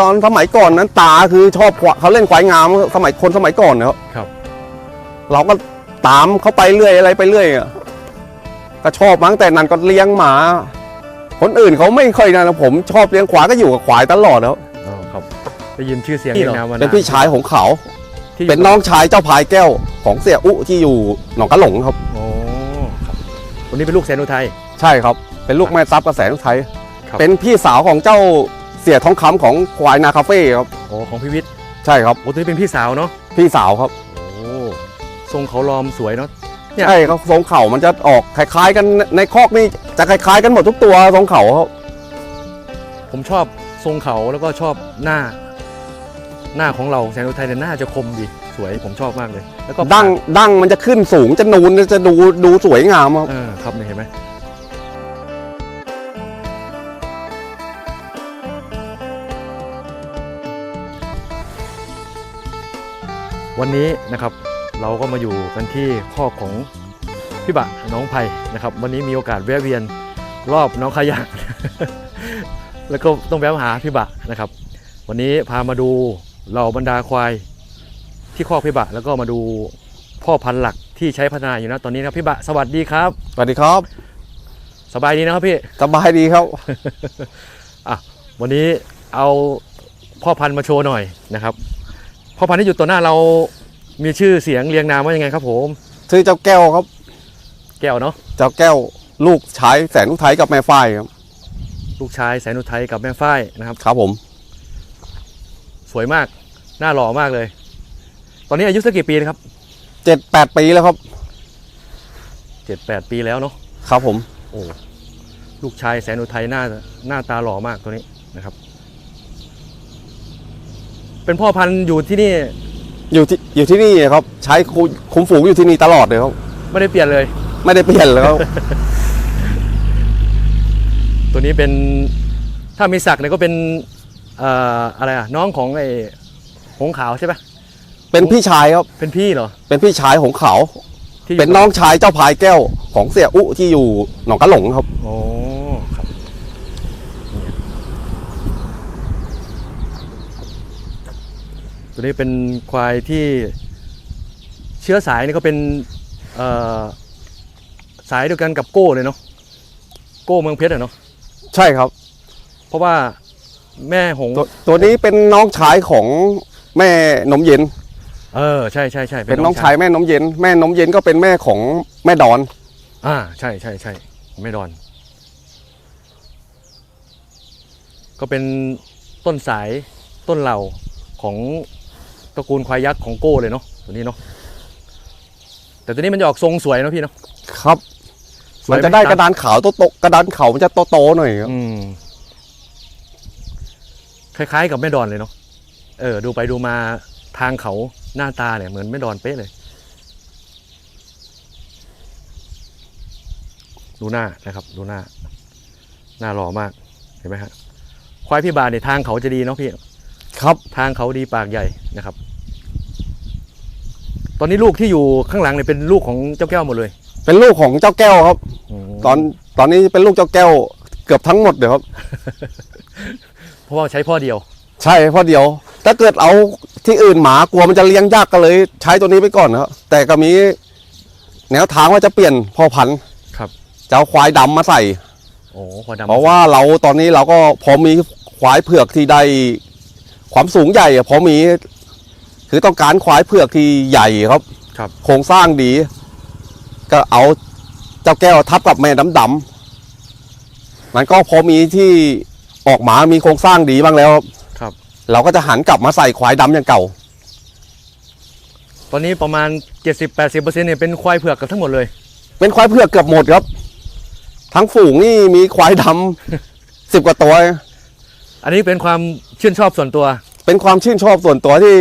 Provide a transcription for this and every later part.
ตอนสมัยก่อนนั้นตาคือชอบควเขาเล่นควายงามสมัยคนสมัยก่อนนะครับครับ เราก็ตามเขาไปเรื่อยอะไรไปเรื่อยอะก็ชอบมาตั้งแต่นั้นก็เลี้ยงหมา คนอื่นเขาไม่ค่อยนะผมชอบเลี้ยงควายก็อยู่กับควายตลอดแล้วอ๋อครับได้ยินชื่อเสียงพี่เรียเหรองนามมาเป็นพี่ชายของเขา ที่เป็นน้องชายเจ้าพายแก้วของเสียอุที่อยู่หนองกระหลงครับ โอ้ครับวันนี้เป็นลูกแสนอุทัย ใช่ครับ เป็นลูกแม่ทรัพย์กระแสทุกไทย ครับ เป็นพี่สาวของเจ้าเสียทองคำของควายนาคาเฟ่ครับโอ้ของพี่วิทย์ใช่ครับโอ้ตัวนี้เป็นพี่สาวเนาะพี่สาวครับโอ้ทรงเขาลอมสวยเนาะ เนี่ย ใช่ครับทรงเข่ามันจะออกคล้ายๆ กันในคอกนี่จะคล้ายๆกันหมดทุกตัวทรงเข่าครับผมชอบทรงเขาแล้วก็ชอบหน้า หน้าของเราแสนอุทัยเนี่ยหน้าจะคมดีสวยผมชอบมากเลย แล้วก็ดั้งดั้งมันจะขึ้นสูงจะนูนจะดูดูสวยงามครับ เออครับเนี่ยเห็นไหม วันนี้นะครับเราก็มาอยู่กันที่ข้อกของพี่บะน้องไผ่นะครับ วันนี้มีโอกาสแวะเวียนรอบน้องขยะแล้วก็ต้องแวะมาหาพี่บะนะครับ วันนี้พามาดูเหล่าบรรดาควายที่คอกพี่บะแล้วก็มาดูพ่อพันธุ์หลักที่ใช้พัฒนาอยู่นะตอนนี้นะครับพี่บะสวัสดีครับ สวัสดีครับ สบายดีนะครับพี่สบายดีครับวันนี้เอาพ่อพันธุ์มาโชว์หน่อยนะครับ พ่อพันธุ์ที่อยู่ต่อหน้าเรามีชื่อเสียงเรียงนามว่ายังไงครับผม ชื่อเจ้าแก้วครับ แก้วเนาะเจ้าแก้วลูกชายแสนอุทัยกับแม่ฝ้ายครับ ลูกชายแสนอุทัยกับแม่ฝ้ายนะครับ ครับผม สวยมากหน้าหล่อมากเลย ตอนนี้อายุสักกี่ปีนะครับเจ็ดแปดปีแล้วครับ เจ็ดแปดปีแล้วเนาะครับผม โอ้ลูกชายแสนอุทัยหน้าหน้าตาหล่อมากตัวนี้นะครับ เป็นพ่อพันธุ์อยู่ที่นี่อยู่ที่อยู่ที่นี่ครับ ใช้คุคุมฝูงอยู่ที่นี่ตลอดเลยครับ ไม่ได้เปลี่ยนเลย ไม่ได้เปลี่ยนเลยครับตัวนี้เป็นถ้ามีศักดิ์เนี่ยก็เป็นเอ่ออะไรอะน้องของไอ้หงขาวใช่ปะเป็นพี่ชายครับ เป็นพี่เหรอเป็นพี่ชายของเขา ที่ยู่เป็นน้องชายเจ้าพายแก้วของเสียอุที่อยู่หนองกระหลงครับ โอ้ครับนี่ ตัวนี้เป็นควายที่เชื้อสายนี่ก็เป็นเอ่อสายเดียวกันกับโก้เลยเนาะโก้เมืองเพชรอะเนาะใช่ครับ เพราะว่าแม่หงตัวตัวนี้เป็นน้องชายของแม่นมเย็น เออใช่ใช่ใช่เป็นน้องชายแม่นมเย็น แม่นมเย็นก็เป็นแม่ของแม่ดอน อ่าใช่ใช่ใช่ไม่ดอน ก็เป็นต้นสายต้นเหล่าของ ตระกูลควายยักษ์ของโก้เลยเนาะตัวนี้เนาะแต่ตัวนี้มันจะออกทรงสวยเนาะพี่เนาะครับ สวยมันจะได้กระดานขาวโตโตกระดานเขามันจะโตโตๆหน่อยครับอืมคล้ายๆกับแม่ดอนเลยเนาะเออ ดูไปดูมาทางเขาหน้าตาเนี่ยเหมือนแม่ดอนเป๊ะเลย ดูหน้านะครับ ดูหน้า หน้าหล่อมากเห็นไหมฮะควายพี่บาทเนี่ยทางเขาจะดีเนาะพี่ ครับ ทางเขาดีปากใหญ่นะครับ ตอนนี้ลูกที่อยู่ข้างหลังเนี่ยเป็นลูกของเจ้าแก้วหมดเลยเป็นลูกของเจ้าแก้วครับมตอนตอนนี้เป็นลูกเจ้าแก้วเกือบทั้งหมดเลยครับ เพราะว่าใช้พ่อเดียว ใช่เพราะเดียว ถ้าเกิดเอาที่อื่นหมากลัวมันจะเลี้ยงยากก็เลย ใช้ตัวนี้ไปก่อนนะครับแต่ก็มีแนวทางว่าจะเปลี่ยนพ่อพันธุ์ครับจะเอาควายดำมาใส่โอ้ควายดำเพราะว่าเราตอนนี้เราก็พอมีควายเผือกที่ได้ความสูงใหญ่อะพอมี คือต้องการควายเผือกที่ใหญ่ครับ ครับ โครงสร้างดี ก็เอาเจ้าแก้วทับกับแม่ดำดำๆมันก็พอมีที่ออกมามีโครงสร้างดีบ้างแล้วครับครับ เราก็จะหันกลับมาใส่ควายดำอย่างเก่า ตอนนี้ประมาณ 70-80%เนี่ยเป็นควายเผือกกับทั้งหมดเลย เป็นควายเผือกเกือบหมดครับ ทั้งฝูงนี่มีควายดำ สิบกว่าตัว อันนี้เป็นความชื่นชอบส่วนตัว เป็นความชื่นชอบส่วนตัวที่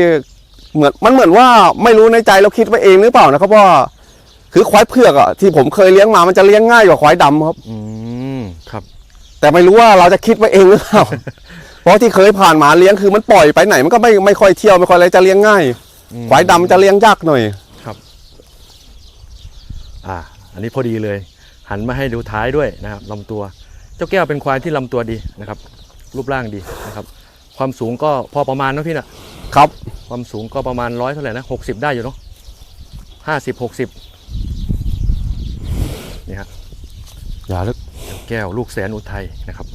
เหมือนมันเหมือนว่าไม่รู้ในใจเราคิดไว้เองหรือเปล่านะครับว่าคือควายเผือกอะที่ผมเคยเลี้ยงมามันจะเลี้ยงง่ายกว่าควายดำครับ อืมครับ แต่ไม่รู้ว่าเราจะคิดไว้เองหรือเปล่า เพราะที่เคยผ่านมาเลี้ยงคือมันปล่อยไปไหนมันก็ไม่ไม่ค่อยเที่ยวไม่ค่อยอะไรจะเลี้ยงง่าย อืมควายดำจะเลี้ยงยากหน่อย อ่า อันนี้พอดีเลย หันมาให้ดูท้ายด้วยนะครับลำตัว เจ้าแก้วเป็นควายที่ลำตัวดีนะครับ รูปร่างดีนะครับ ความสูงก็พอประมาณเนอะพี่น่ะ ครับ ความสูงก็ประมาณร้อยเท่าไหร่นะหกสิบได้อยู่เนาะห้าสิบหกสิบนี่ฮะอย่าลึกแก้วลูกแสนอุทัยนะครับ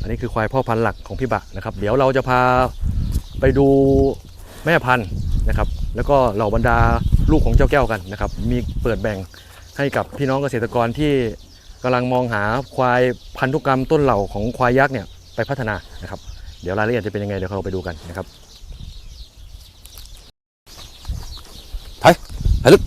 อันนี้คือควายพ่อพันธุ์หลักของพี่บะนะครับ เดี๋ยวเราจะพาไปดูแม่พันธุ์นะครับ แล้วก็เหล่าบรรดาลูกของเจ้าแก้วกันนะครับ มีเปิดแบ่งให้กับพี่น้องเกษตรกรที่ กำลังมองหาควายพันธุกรรมต้นเหล่าของควายยักษ์เนี่ยไปพัฒนานะครับ เดี๋ยวรายละเอียดจะเป็นยังไงเดี๋ยวเราไปดูกันนะครับไปไปลึก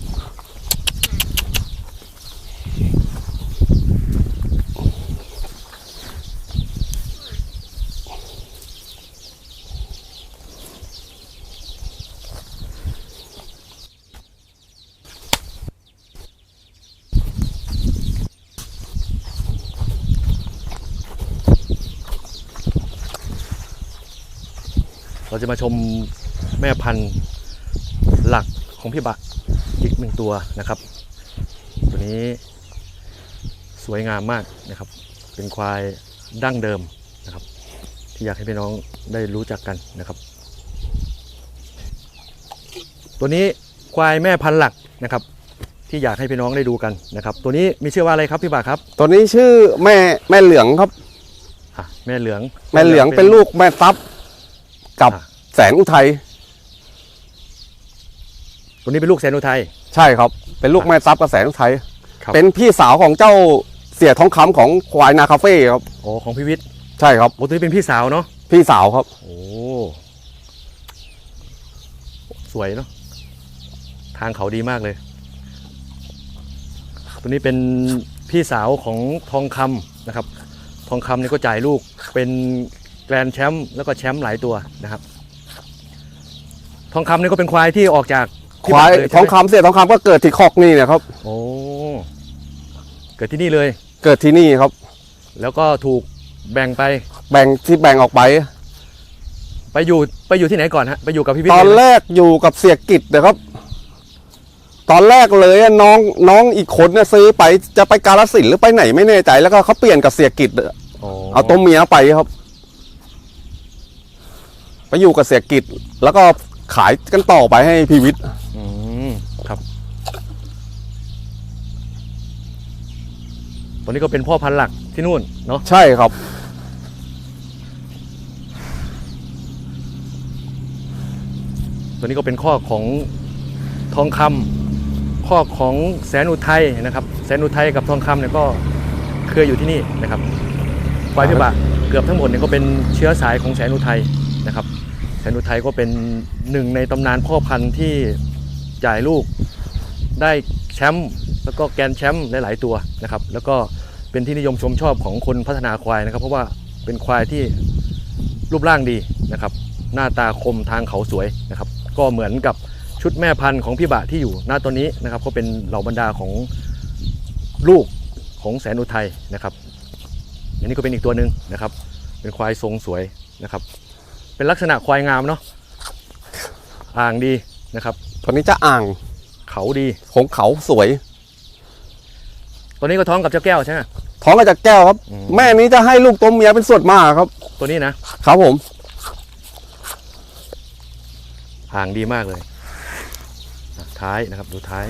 เราจะมาชมแม่พันธุ์หลักของพี่บะอีกหนึ่งตัวนะครับ ตัวนี้สวยงามมากนะครับ เป็นควายดั้งเดิมนะครับ ที่อยากให้พี่น้องได้รู้จักกันนะครับ ตัวนี้ควายแม่พันธุ์หลักนะครับ ที่อยากให้พี่น้องได้ดูกันนะครับ ตัวนี้มีชื่อว่าอะไรครับพี่บะครับตัวนี้ชื่อแม่แม่เหลืองครับอะแม่เหลือง แม่เหลืองเป็นลูกแม่ทับ กับอะแสนอุทัยตัวนี้เป็นลูกแสนอุทัยใช่ครับ เป็นลูกแม่ทับกับแสนอุทัยครับเป็นพี่สาวของเจ้าเสียทองคำของควายนาคาเฟ่ครับโอ้ของพี่วิทย์ใช่ครับโอ้ตัวนี้เป็นพี่สาวเนาะพี่สาวครับโอ้สวยเนาะทางเขาดีมากเลย ตัวนี้เป็นพี่สาวของทองคำนะครับ ทองคำเนี่ยก็จ่ายลูกเป็น แกรนด์แชมป์แล้วก็แชมป์หลายตัวนะครับ ทองคำเนี่ยก็เป็นควายที่ออกจากควายที่บ้นเลทองใช่ไหมคำเสียทองคำก็เกิดที่คอกนี่นะครับ โอ้เกิดที่นี่เลย เกิดที่นี่ครับ แล้วก็ถูกแบ่งไปแบ่งที่แบ่งออกไป ไปอยู่ไปอยู่ที่ไหนก่อนฮะไปอยู่กับพี่วิทตย์อนเลยไหมแรกอยู่กับเสียกิจนะครับ ตอนแรกเลยอะน้องน้องอีกคนเนี่ยซื้อไปจะไปกาลสินธุ์หรือไปไหนไม่แน่ใจแล้วก็เขาเปลี่ยนกับเสียกิจอะโอ้เอาตัวเมียไปครับ ไปอยู่กับเสียกิจแล้วก็ขายกันต่อไปให้พีวิทย์อืมครับ ตัวนี้ก็เป็นพ่อพันธุ์หลักที่นู่นเนาะ ใช่ครับ ตัวนี้ก็เป็นข้อของทองคำข้อของแสนอุทัยนะครับ แสนอุทัยกับทองคำเนี่ยก็เคยอยู่ที่นี่นะครับควายพิบะเกือบทั้งหมดเนี่ยก็เป็นเชื้อสายของแสนอุทัยนะครับ แสนอุทัยก็เป็นหนึ่งในตำนานพ่อพันธุ์ที่จ่ายลูกได้แชมป์แล้วก็แกรนแชมป์หลาย ๆ ตัวนะครับ แล้วก็เป็นที่นิยมชมชอบของคนพัฒนาควายนะครับ เพราะว่าเป็นควายที่รูปร่างดีนะครับ หน้าตาคมทางเขาสวยนะครับ ก็เหมือนกับชุดแม่พันธุ์ของพี่บะที่อยู่หน้าตัวนี้นะครับ ก็เป็นเหล่าบรรดาของลูกของแสนอุทัยนะครับ อันนี้ก็เป็นอีกตัวหนึ่งนะครับ เป็นควายทรงสวยนะครับ เป็นลักษณะควายงามเนาะอ่างดีนะครับตัวนี้จะอ่างเขาดีของเขาสวย ตัวนี้ก็ท้องกับเจ้าแก้วใช่ไหมท้องก็จะแก้วครับอืมแม่นี้จะให้ลูกตัวเมียเป็นส่วนมากครับ ตัวนี้นะครับผมอ่างดีมากเลยอะท้ายนะครับดูท้าย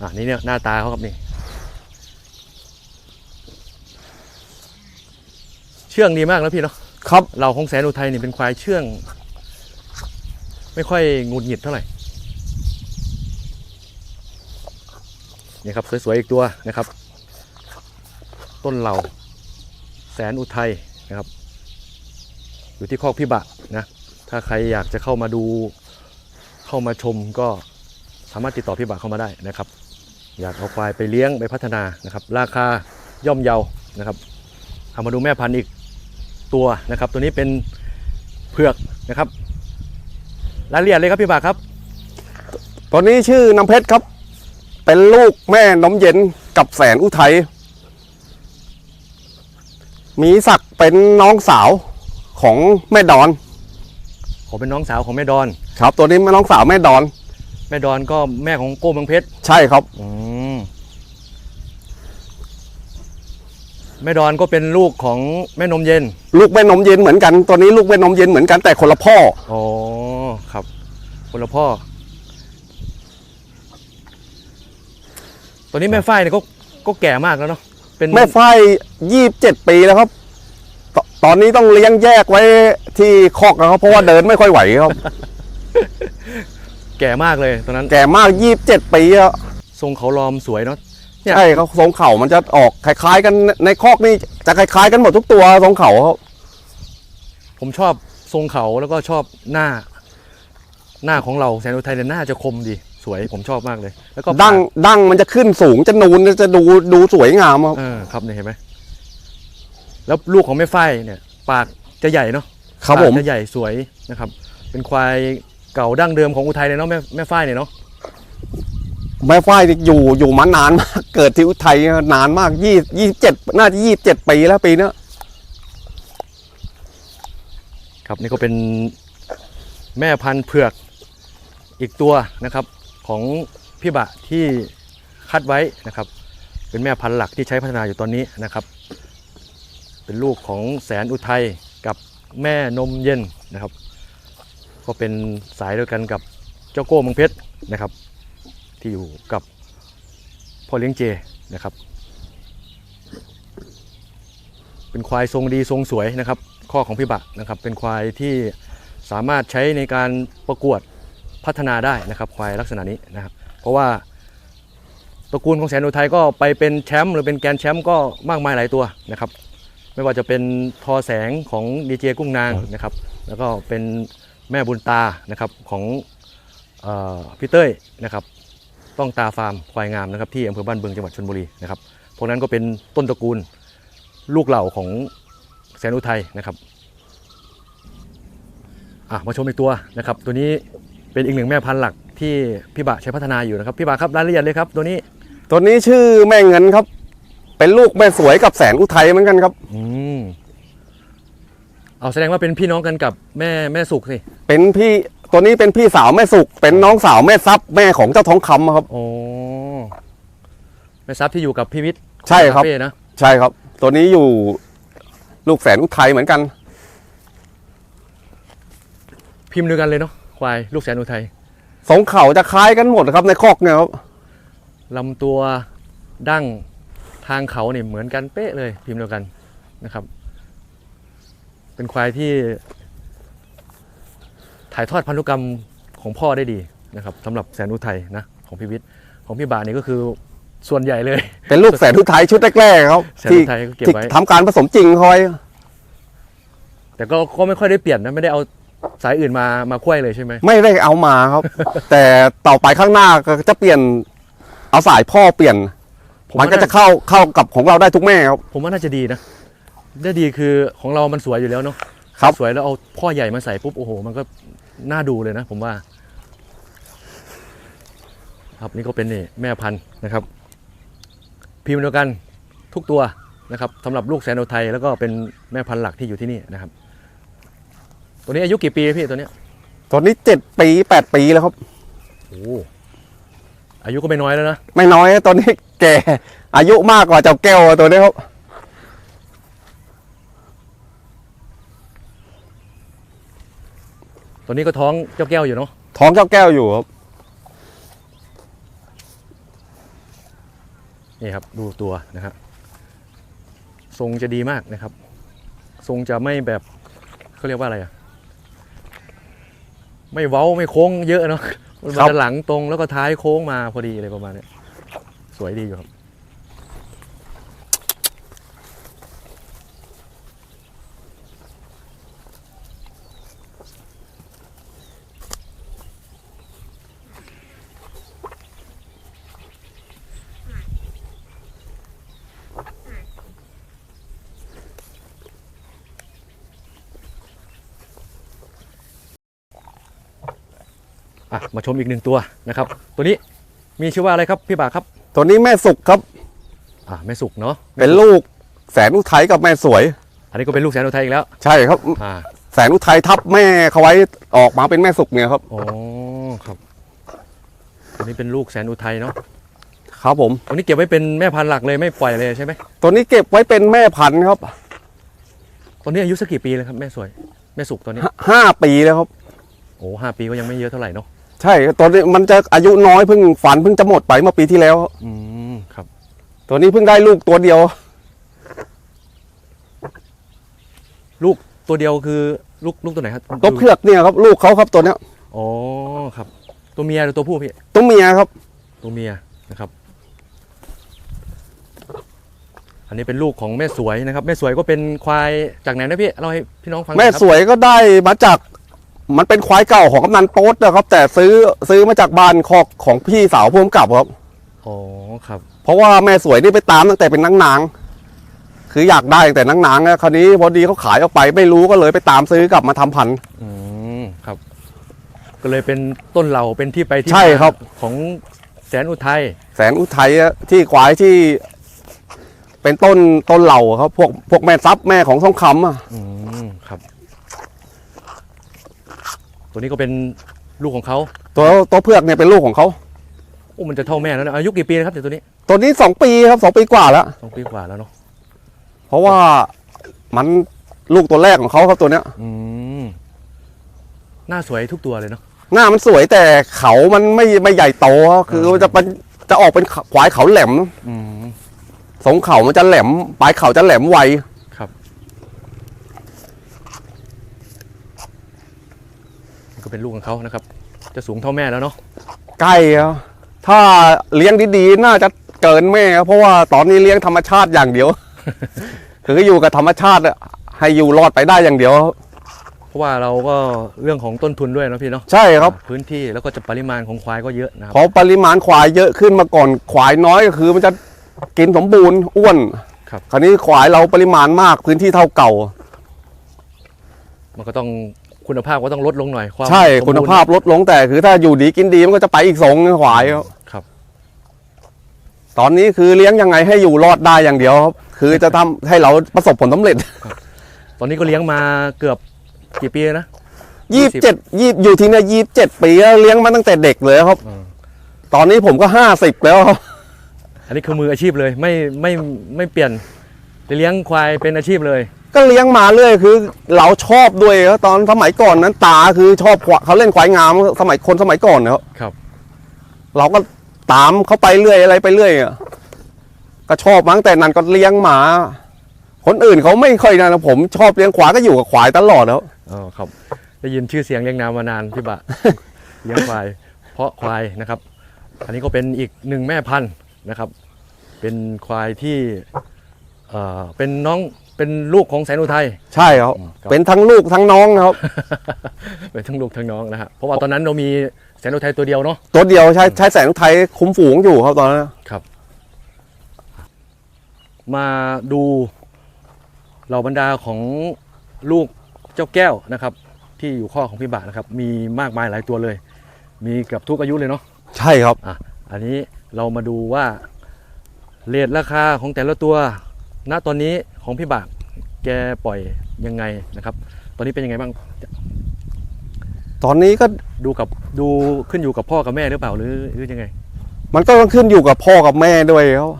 อะนี่เนี่ยหน้าตาเขาครับนี่เชื่องดีมากนะพี่เนาะ ครับเราของแสนอุทัยนี่เป็นควายเชื่อง ไม่ค่อยงุดหงิดเท่าไหร่นี่ครับสวยๆอีกตัวนะครับ ต้นเหล่าแสนอุทัยนะครับ อยู่ที่คอกพี่บะนะ ถ้าใครอยากจะเข้ามาดูเข้ามาชมก็สามารถติดต่อพี่บะเข้ามาได้นะครับ อยากเอาควายไปเลี้ยงไปพัฒนานะครับ ราคาย่อมเยานะครับเอามาดูแม่พันธุ์อีก ตัวนะครับ ตัวนี้เป็นเผือกนะครับรายละเอียดเลยครับพี่บะครับ ตัวนี้ชื่อน้ำเพชรครับ เป็นลูกแม่น้ำเย็นกับแสนอุทัยมีศักดิ์เป็นน้องสาวของแม่ดอนขอเป็นน้องสาวของแม่ดอน ครับ ตัวนี้เป็นน้องสาวแม่ดอน แม่ดอนก็แม่ของโก้เมืองเพชร ใช่ครับ อืม ม่ดอนก็เป็นลูกของแม่นมเย็นลูกแม่นมเย็นเหมือนกันตัวนี้ลูกแม่นมเย็นเหมือนกันแต่คนละพ่อ อ๋อครับ คนละพ่อตัวนี้แม่ฝ้ายเนี่ยก็ก็แก่มากแล้วเนาะเป็นแม่ฝ้ายยี่สิบเจ็ดปีแล้วครับตตอนนี้ต้องเลี้ยงแยกไว้ที่คอกนะครับเพราะว่าเดินไม่ค่อยไหวครับ แก่มากเลยตอนนั้น แก่มากยี่สิบเจ็ดปีแล้วทรงเขาลอมสวยเนาะเนี่ย ใช่เขาทรงเข่ามันจะออกคล้ายๆ กันในคอกนี่จะคล้ายๆ กันหมดทุกตัวทรงเข่าครับผมชอบทรงเขาแล้วก็ชอบหน้า หน้าของเราแสนอุทัยเนี่ยหน้าจะคมดี สวยผมชอบมากเลย แล้วก็ดั้งปากดั้งมันจะขึ้นสูงจะนูนจะดูดูสวยงามครับเออครับเนี่ยเห็นไหมแล้วลูกของแม่ฝ้ายเนี่ย ปากจะใหญ่เนาะครับผมปากจะใหญ่สวยนะครับ เป็นควายเก่าดั้งเดิมของอุทัยเลยเนาะแม่แม่ฝ้ายเนี่ยเนาะ แม่ฝ้ายอยู่อยู่มานานมากเกิดที่อุทัยนานมากยี่ยี่เจ็ดน่าจะยี่เจ็ดปีแล้วปีเนี้ยครับนี่ก็เป็นแม่พันธุ์เผือกอีกตัวนะครับของพี่บะที่คัดไว้นะครับ เป็นแม่พันธุ์หลักที่ใช้พัฒนาอยู่ตอนนี้นะครับ เป็นลูกของแสนอุทัยกับแม่นมเย็นนะครับ ก็เป็นสายเดียวกันกับเจ้าโก้มังเพชรนะครับ ที่อยู่กับพ่อเลี้ยงเจนะครับ เป็นควายทรงดีทรงสวยนะครับข้อของพี่บะนะครับ เป็นควายที่สามารถใช้ในการประกวดพัฒนาได้นะครับควายลักษณะนี้นะครับ เพราะว่าตระกูลของแสนอุทัยก็ไปเป็นแชมป์หรือเป็นแกนแชมป์ก็มากมายหลายตัวนะครับ ไม่ว่าจะเป็นทอแสงของดีเจกุ้งนางนะครับ แล้วก็เป็นแม่บุญตานะครับของออพี่เต้ยนะครับ ต้องตาฟาร์มควายงามนะครับที่อำเภอบ้านบึงจังหวัดชลบุรีนะครับพวกนั้นก็เป็นต้นตระกูลลูกเหล่าของแสนอุทัยนะครับอะมาชมอีกตัวนะครับ ตัวนี้เป็นอีกหนึ่งแม่พันธุ์หลักที่พี่บะใช้พัฒนาอยู่นะครับพี่บะครับรายละเอียดเลยครับตัวนี้ตัวนี้ชื่อแม่เงินครับ เป็นลูกแม่สวยกับแสนอุทัยเหมือนกันครับอืมเอาแสดงว่าเป็นพี่น้องกันกับแม่แม่สุกสิเป็นพี่ ตัวนี้เป็นพี่สาวแม่สุกเป็นน้องสาวแม่ทรัพย์แม่ของเจ้าทองคำครับ โอ้แม่ทรัพย์ที่อยู่กับพี่วิทย์ใช่ครับาเฟ่นะใช่ครับ ตัวนี้อยู่ลูกแสนอุทัยเหมือนกัน พิมพ์เดียวกันเลยเนาะควายลูกแสนอุทัยสองเข่าจะคล้ายกันหมดครับในคอกเนี่ยครับลำตัวดั้งทางเขาเนี่ยเหมือนกันเป๊ะเลยพิมพ์เดียวกันนะครับ เป็นควายที่ ถ่ายทอดพันธุกรรมของพ่อได้ดีนะครับสำหรับแสนอุทัยนะของพี่วิทย์ของพี่บาเนี่ยก็คือส่วนใหญ่เลย เป็นลูกแสนอุทัยชุดแรกๆครับแสนที่อุทัยก็เก็บที่ไว้ ทำการผสมจริงคอย แต่ก็ก็ไม่ค่อยได้เปลี่ยนนะไม่ได้เอาสายอื่นมามาควยเลยใช่ไหมไม่ได้เอามาครับ แต่ต่อไปข้างหน้าก็จะเปลี่ยนเอาสายพ่อเปลี่ยนผมมันว่าก็จะเข้าเข้ากับของเราได้ทุกแม่ครับ ผมว่าน่าจะดีนะได้ดีคือของเรามันสวยอยู่แล้วเนาะครับ สวยแล้วเอาพ่อใหญ่มาใส่ปุ๊บโอ้โห มันก็ น่าดูเลยนะผมว่า ครับนี่ก็เป็นนี่แม่พันธุ์นะครับ พิมพ์เดียวกันทุกตัวนะครับสำหรับลูกแสนโอไทยแล้วก็เป็นแม่พันธุ์หลักที่อยู่ที่นี่นะครับ ตัวนี้อายุกี่ปีพี่ตัวเนี้ยตัวนี้เจ็ดปีแปดปีแล้วครับโอ้อายุก็ไม่น้อยแล้วนะ ไม่น้อยนะตัวนี้แก่อายุมากกว่าเจ้าแก้วตัวนี้ครับ ตัวนี้ก็ท้องเจ้าแก้วอยู่เนาะท้องเจ้าแก้วอยู่ครับนี่ครับดูตัวนะครับทรงจะดีมากนะครับ ทรงจะไม่แบบเขาเรียกว่าอะไรอะไม่เว้าไม่โค้งเยอะเนาะมันครับจะหลังตรงแล้วก็ท้ายโค้งมาพอดีอะไรประมาณเนี้ยสวยดีอยู่ครับ อะมาชมอีกหนึ่งตัวนะครับ ตัวนี้มีชื่อว่าอะไรครับพี่บาครับตัวนี้แม่สุกครับ อ่าแม่สุกเนาะเป็นลูกแสนอุทัยกับแม่สวย อันนี้ก็เป็นลูกแสนอุทัยอีกแล้ว ใช่ครับอ่าแสนอุทัยทับแม่เขาไว้ออกมาเป็นแม่สุกเนี่ยครับอ๋อครับอันนี้เป็นลูกแสนอุทัยเนาะครับผมตัวนี้เก็บไว้เป็นแม่พันธุ์หลักเลยไม่ปล่อยเลยใช่ไหมตัวนี้เก็บไว้เป็นแม่พันธุ์ครับตัวนี้อายุสักกี่ปีเลยครับแม่สวย แม่สุกตัวนี้ห้าห้าปีแล้วครับโอ้ห้าปีก็ยังไม่เยอะเท่าไหร่เนาะ ใช่ตัวนี้มันจะอายุน้อยเพิ่งฝันเพิ่งจะหมดไปเมื่อปีที่แล้ว อืมครับ ตัวนี้เพิ่งได้ลูกตัวเดียว ลูกตัวเดียวคือลูกลูกตัวไหนครับตัวเผือกเนี่ยครับ ลูกเขาครับตัวเนี้ยอ๋อครับ ตัวเมียหรือตัวผู้พี่ตัวเมียครับ ตัวเมียนะครับ อันนี้เป็นลูกของแม่สวยนะครับ แม่สวยก็เป็นควายจากไหนนะพี่เล่าให้พี่น้องฟังหน่แม่อยครับสวยก็ได้มาจาก มันเป็นควายเก่าของกำนันโต๊ดนะครับ แต่ซื้อซื้อมาจากบ้านคอกของพี่สาวพ่วงกับครับ อ๋อครับ เพราะว่าแม่สวยนี่ไปตามตั้งแต่เป็นนางนางๆคืออยากได้ตั้งแต่นางนางๆนะคราวนี้พอดีเขาขายออกไปไม่รู้ก็เลยไปตามซื้อกลับมาทำพันธุ์ อืมครับ ก็เลยเป็นต้นเหล่าเป็นที่ไปที่ใช่มาครับ ของแสนอุทัยแสนอุทัยอะที่ควายที่ เป็นต้นต้นเหล่าครับ พวกพวกแม่ทรัพย์แม่ของทองคำอะอืมครับ ตัวนี้ก็เป็นลูกของเขาตัวตัวเพือกเนี่ยเป็นลูกของเขาโอ้มันจะเท่าแม่แล้วนะอายุกี่ปีนะครับเดี๋ยวตัวนี้ตัวนี้สองปีครับสองปีกว่าแล้ว สองปีกว่าแล้วเนาะเพราะว่ามันลูกตัวแรกของเขาครับตัวเนี้ย อืมหน้าสวยทุกตัวเลยเนาะหน้ามันสวยแต่เขามันไม่ไม่ใหญ่โตครับคือเออจะเป็นจะออกเป็นควายเขาแหลม อืมสงเขามันจะแหลม ปลายเขาจะแหลมไว ครับนี่ ก็เป็นลูกของเขานะครับ จะสูงเท่าแม่แล้วเนาะใกล้ครับถ้าเลี้ยงดีๆน่าจะเกินแม่ครับเพราะว่าตอนนี้เลี้ยงธรรมชาติอย่างเดียว คืออยู่กับธรรมชาติอะให้อยู่รอดไปได้อย่างเดียวครับเพราะว่าเราก็เรื่องของต้นทุนด้วยเนาะพี่เนาะใช่ครับ พื้นที่แล้วก็จะปริมาณของควายก็เยอะนะครับเพราะปริมาณควายเยอะขึ้นมาก่อนควายน้อยก็คือมันจะกินสมบูรณ์อ้วนครับคราวนี้ควายเราปริมาณมากพื้นที่เท่าเก่า มันก็ต้อง คุณภาพก็ต้องลดลงหน่อยความใช่สมบูรณ์คุณภาพลดลงแต่คือถ้าอยู่ดีกินดีมันก็จะไปอีกสองควายครับครับ ตอนนี้คือเลี้ยงยังไงให้อยู่รอดได้อย่างเดียวครับคือจะทำให้เราประสบผลสำเร็จ ตอนนี้ก็เลี้ยงมาเกือบกี่ปีแล้วนะ ยี่สิบเจ็ดยี่อยู่ที่เนี่ยยี่สิบเจ็ดปีแล้วเลี้ยงมาตั้งแต่เด็กเลยครับ อืม ตอนนี้ผมก็ห้าสิบแล้วครับ อันนี้คือมืออาชีพเลยไม่ไม่ไม่เปลี่ยนเลี้ยงควายเป็นอาชีพเลย ก็เลี้ยงมาเรื่อยคือเราชอบด้วยครับตอนสมัยก่อนนั้น ตาคือชอบควายเขาเล่นควายงามสมัยคนสมัยก่อนนะครับครับ เราก็ตามเขาไปเรื่อยอะไรไปเรื่อยอะก็ชอบมาตั้งแต่นั้นก็เลี้ยงหมา คนอื่นเขาไม่ค่อยนะผมชอบเลี้ยงควายก็อยู่กับควายตลอดแล้วอ๋อครับ ได้ยินชื่อเสียงเรียงนามมานานพี่บะเลี้ยงควาย เพราะควายนะครับ อันนี้ก็เป็นอีกหนึ่งแม่พันธุ์นะครับ เป็นควายที่เอ่อเป็นน้อง เป็นลูกของแสนอุทัย ใช่ครับอืมครับ เป็นทั้งลูกทั้งน้องนะครับ เป็นทั้งลูกทั้งน้องนะฮะเพราะว่าตอนนั้นเรามีแสนอุทัยตัวเดียวเนาะตัวเดียวใช้ใช้แสงไทยคุ้มฝูงอยู่ครับตอนนั้นครับ มาดูเหล่าบรรดาของลูกเจ้าแก้วนะครับ ที่อยู่ข้อของพี่บาทนะครับ มีมากมายหลายตัวเลย มีเกือบทุกอายุเลยเนาะ ใช่ครับ อะอันนี้เรามาดูว่าเรทราคาของแต่ละตัว ณตอนนี้ของพี่บาทแกปล่อยยังไงนะครับ ตอนนี้เป็นยังไงบ้าง ตอนนี้ก็ดูกับดูขึ้นอยู่กับพ่อกับแม่หรือเปล่าหรือหรือยังไง มันก็ต้องขึ้นอยู่กับพ่อกับแม่ด้วยครับ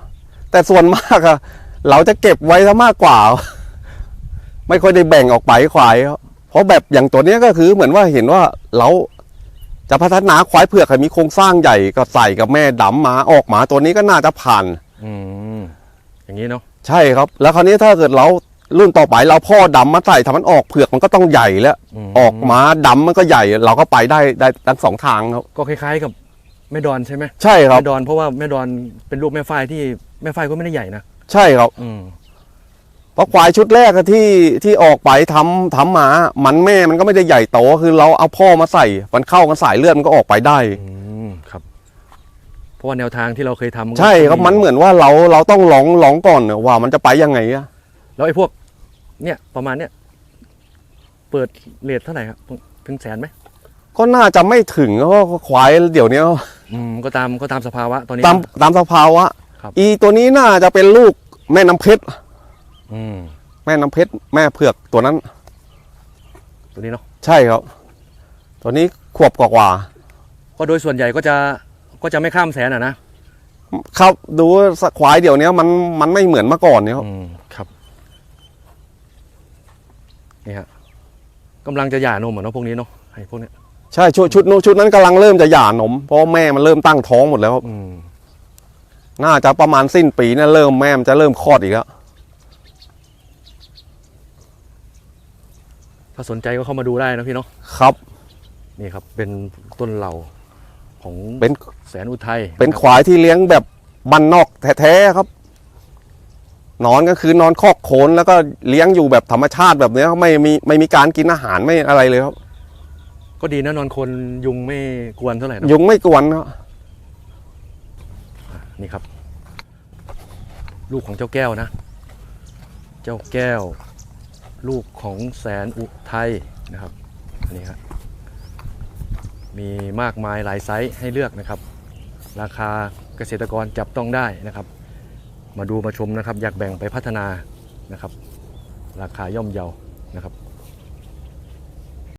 แต่ส่วนมากอะเราจะเก็บไว้ซะมากกว่า ไม่ค่อยได้แบ่งออกไปควายครับเพราะแบบอย่างตัวเนี้ยก็คือเหมือนว่าเห็นว่าเราจะพัฒนาควายเผือกให้มีโครงสร้างใหญ่ก็ใส่กับแม่ดำหมาออกหมาตัวนี้ก็น่าจะผ่าน อืมอย่างนี้เนาะ ใช่ครับ แล้วคราวนี้ถ้าเกิดเรารุ่นต่อไปเราพ่อดำมาใส่ถ้ามันออกเผือกมันก็ต้องใหญ่แล้วมออกมาดำมันก็ใหญ่ เราก็ไปได้ได้ทั้งสองทางครับก็คล้ายๆกับแม่ดอนใช่ไหมใช่ครับแม่ดอนเพราะว่าแม่ดอนเป็นลูกแม่ฝ้ายที่แม่ฝ้ายก็ไม่ได้ใหญ่นะใช่ครับอืมเพราะควายชุดแรกอะที่ที่ออกไปทำทำหมา มันแม่มันก็ไม่ได้ใหญ่โตคือเราเอาพ่อมาใส่ มันเข้ากันสายเลือดมันก็ออกไปได้อืมครับ เพราะว่าแนวทางที่เราเคยทำก็ใช่ครับมันเหมือนว่าเราเราต้องลองลองก่อนอะว่ามันจะไปยังไงอะแล้วไอ้พวก เนี่ยประมาณเนี้ยเปิดเลทเท่าไหร่ครับถึงแสนไหมก็น่าจะไม่ถึงเพราะว่าควายเดี๋ยวนี้อืมก็ตามก็ตามสภาวะตอนนี้ ตามตามสภาวะครับอีตัวนี้น่าจะเป็นลูกแม่น้ำเพชรอืมแม่น้ำเพชรแม่เผือกตัวนั้น ตัวนี้เนาะใช่ครับ ตัวนี้ขวบกว่าก็โดยส่วนใหญ่ก็จะ ก็จะไม่ข้ามแสนอะนะครับดูสักควายเดี๋ยวนี้มันมันไม่เหมือนเมื่อก่อนเนี่ยครับอืมครับนี่ฮะกำลังจะหย่านมเหมือนเนาะพวกนี้เนาะไอ้พวกเนี้ยใช่ชุดชุดนู้นชุดนั้นกำลังเริ่มจะหย่าหนมเพราะว่าแม่มันเริ่มตั้งท้องหมดแล้วครับอืมน่าจะประมาณสิ้นปีเนี่ยเริ่มแม่มันจะเริ่มคลอดอีกแล้วถ้าสนใจก็เข้ามาดูได้นะพี่เนาะครับ นี่ครับ เป็นต้นเหล่า ของเป็นแสนอุทัยเป็นควายที่เลี้ยงแบบบ้านนอกแท้ๆครับ นอนก็คือนอนคอกโขนแล้วก็เลี้ยงอยู่แบบธรรมชาติแบบเนี้ยครับไม่มีไม่มีการกินอาหารไม่อะไรเลยครับ ก็ดีนะนอนคนยุงไม่กวนเท่าไหร่นะยุงไม่กวนครับนี่ครับ ลูกของเจ้าแก้วนะ เจ้าแก้ว ลูกของแสนอุทัยนะครับอันนี้ครับ มีมากมายหลายไซส์ให้เลือกนะครับ ราคาเกษตรกรจับต้องได้นะครับ มาดูมาชมนะครับ อยากแบ่งไปพัฒนานะครับ ราคาย่อมเยานะครับ